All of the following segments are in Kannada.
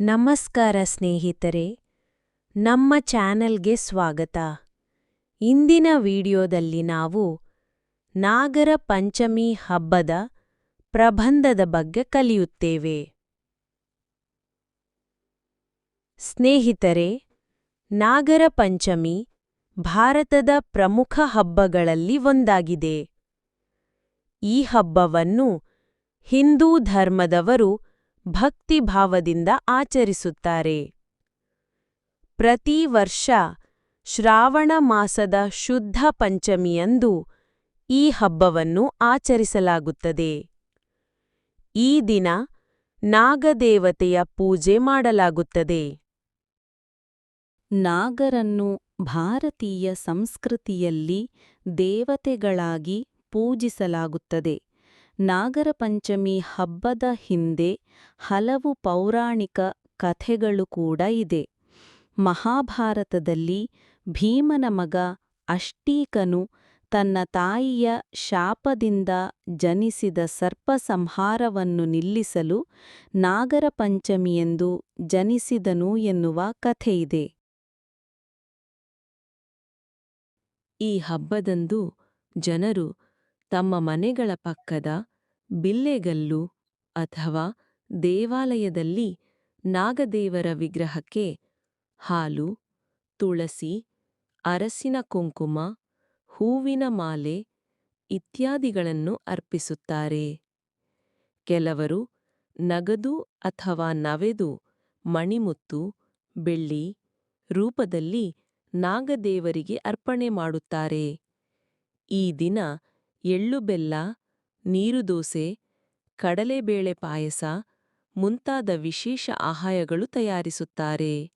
ನಮಸ್ಕಾರ ಸ್ನೇಹಿತರೆ, ನಮ್ಮ ಚಾನೆಲ್ಗೆ ಸ್ವಾಗತ. ಇಂದಿನ ವಿಡಿಯೋದಲ್ಲಿ ನಾವು ನಾಗರ ಪಂಚಮಿ ಹಬ್ಬದ ಪ್ರಬಂಧದ ಬಗ್ಗೆ ಕಲಿಯುತ್ತೇವೆ. ಸ್ನೇಹಿತರೆ, ನಾಗರ ಪಂಚಮಿ ಭಾರತದ ಪ್ರಮುಖ ಹಬ್ಬಗಳಲ್ಲಿ ಒಂದಾಗಿದೆ. ಈ ಹಬ್ಬವನ್ನು ಹಿಂದೂ ಧರ್ಮದವರು ಭಕ್ತಿಭಾವದಿಂದ ಆಚರಿಸುತ್ತಾರೆ. ಪ್ರತಿ ವರ್ಷ ಶ್ರಾವಣ ಮಾಸದ ಶುದ್ಧ ಪಂಚಮಿಯಂದು ಈ ಹಬ್ಬವನ್ನು ಆಚರಿಸಲಾಗುತ್ತದೆ. ಈ ದಿನ ನಾಗದೇವತೆಯ ಪೂಜೆ ಮಾಡಲಾಗುತ್ತದೆ. ನಾಗರನ್ನು ಭಾರತೀಯ ಸಂಸ್ಕೃತಿಯಲ್ಲಿ ದೇವತೆಗಳಾಗಿ ಪೂಜಿಸಲಾಗುತ್ತದೆ. ನಾಗರ ಪಂಚಮಿ ಹಬ್ಬದ ಹಿಂದೆ ಹಲವು ಪೌರಾಣಿಕ ಕಥೆಗಳು ಕೂಡ ಇದೆ. ಮಹಾಭಾರತದಲ್ಲಿ ಭೀಮನ ಮಗ ಅಷ್ಟೀಕನು ತನ್ನ ತಾಯಿಯ ಶಾಪದಿಂದ ಜನಿಸಿದ ಸರ್ಪ ಸಂಹಾರವನ್ನು ನಿಲ್ಲಿಸಲು ನಾಗರ ಪಂಚಮಿಯೆಂದು ಜನಿಸಿದನು ಎನ್ನುವ ಕಥೆಯಿದೆ. ಈ ಹಬ್ಬದಂದು ಜನರು ತಮ್ಮ ಮನೆಗಳ ಪಕ್ಕದ ಬಿಲ್ಲೆಗಲ್ಲು ಅಥವಾ ದೇವಾಲಯದಲ್ಲಿ ನಾಗದೇವರ ವಿಗ್ರಹಕ್ಕೆ ಹಾಲು, ತುಳಸಿ, ಅರಸಿನ ಕುಂಕುಮ, ಹೂವಿನ ಮಾಲೆ ಇತ್ಯಾದಿಗಳನ್ನು ಅರ್ಪಿಸುತ್ತಾರೆ. ಕೆಲವರು ನಗದು ಅಥವಾ ನವೆದು ಮಣಿಮುತ್ತು, ಬೆಳ್ಳಿ ರೂಪದಲ್ಲಿ ನಾಗದೇವರಿಗೆ ಅರ್ಪಣೆ ಮಾಡುತ್ತಾರೆ. ಈ ದಿನ ಎಳ್ಳುಬೆಲ್ಲ ನೀರುದೋಸೆ ಕಡಲೆಬೇಳೆ ಪಾಯಸ ಮುಂತಾದ ವಿಶೇಷ ಆಹಾಯಗಳು ತಯಾರಿಸುತ್ತಾರೆ.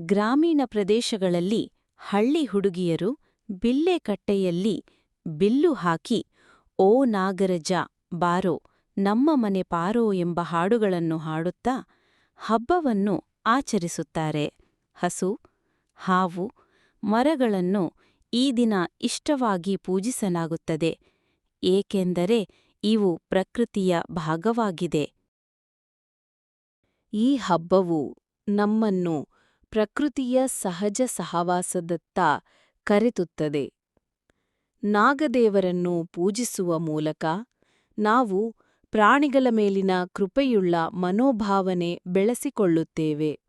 ಗ್ರಾಮೀಣ ಪ್ರದೇಶಗಳಲ್ಲಿ ಹಳ್ಳಿ ಹುಡುಗಿಯರು ಬಿಲ್ಲೆಕಟ್ಟೆಯಲ್ಲಿ ಬಿಲ್ಲು ಹಾಕಿ, ಓ ನಾಗರಜ, ಬಾರೋ, ನಮ್ಮ ಮನೆ ಪಾರೋ ಎಂಬ ಹಾಡುಗಳನ್ನು ಹಾಡುತ್ತಾ ಹಬ್ಬವನ್ನು ಆಚರಿಸುತ್ತಾರೆ. ಹಸು, ಹಾವು, ಮರಗಳನ್ನು ಈ ದಿನ ಇಷ್ಟವಾಗಿ ಪೂಜಿಸಲಾಗುತ್ತದೆ, ಏಕೆಂದರೆ ಇವು ಪ್ರಕೃತಿಯ ಭಾಗವಾಗಿದೆ. ಈ ಹಬ್ಬವು ನಮ್ಮನ್ನು ಪ್ರಕೃತಿಯ ಸಹಜ ಸಹವಾಸದತ್ತ ಕರೆತುತ್ತದೆ. ನಾಗದೇವರನ್ನು ಪೂಜಿಸುವ ಮೂಲಕ ನಾವು ಪ್ರಾಣಿಗಳ ಮೇಲಿನ ಕೃಪೆಯುಳ್ಳ ಮನೋಭಾವನೆ ಬೆಳೆಸಿಕೊಳ್ಳುತ್ತೇವೆ.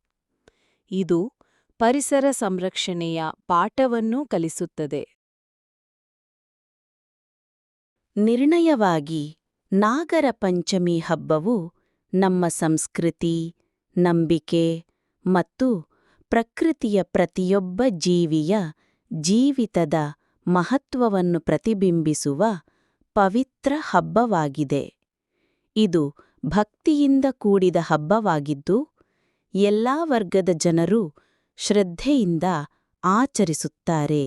ಇದು ಪರಿಸರ ಸಂರಕ್ಷಣೆಯ ಪಾಠವನ್ನೂ ಕಲಿಸುತ್ತದೆ. ನಿರ್ಣಯವಾಗಿ ನಾಗರ ಪಂಚಮಿ ಹಬ್ಬವು ನಮ್ಮ ಸಂಸ್ಕೃತಿ, ನಂಬಿಕೆ ಮತ್ತು ಪ್ರಕೃತಿಯ ಪ್ರತಿಯೊಬ್ಬ ಜೀವಿಯ ಜೀವಿತದ ಮಹತ್ವವನ್ನು ಪ್ರತಿಬಿಂಬಿಸುವ ಪವಿತ್ರ ಹಬ್ಬವಾಗಿದೆ. ಇದು ಭಕ್ತಿಯಿಂದ ಕೂಡಿದ ಹಬ್ಬವಾಗಿದ್ದು, ಎಲ್ಲಾ ವರ್ಗದ ಜನರು ಶ್ರದ್ಧೆಯಿಂದ ಆಚರಿಸುತ್ತಾರೆ.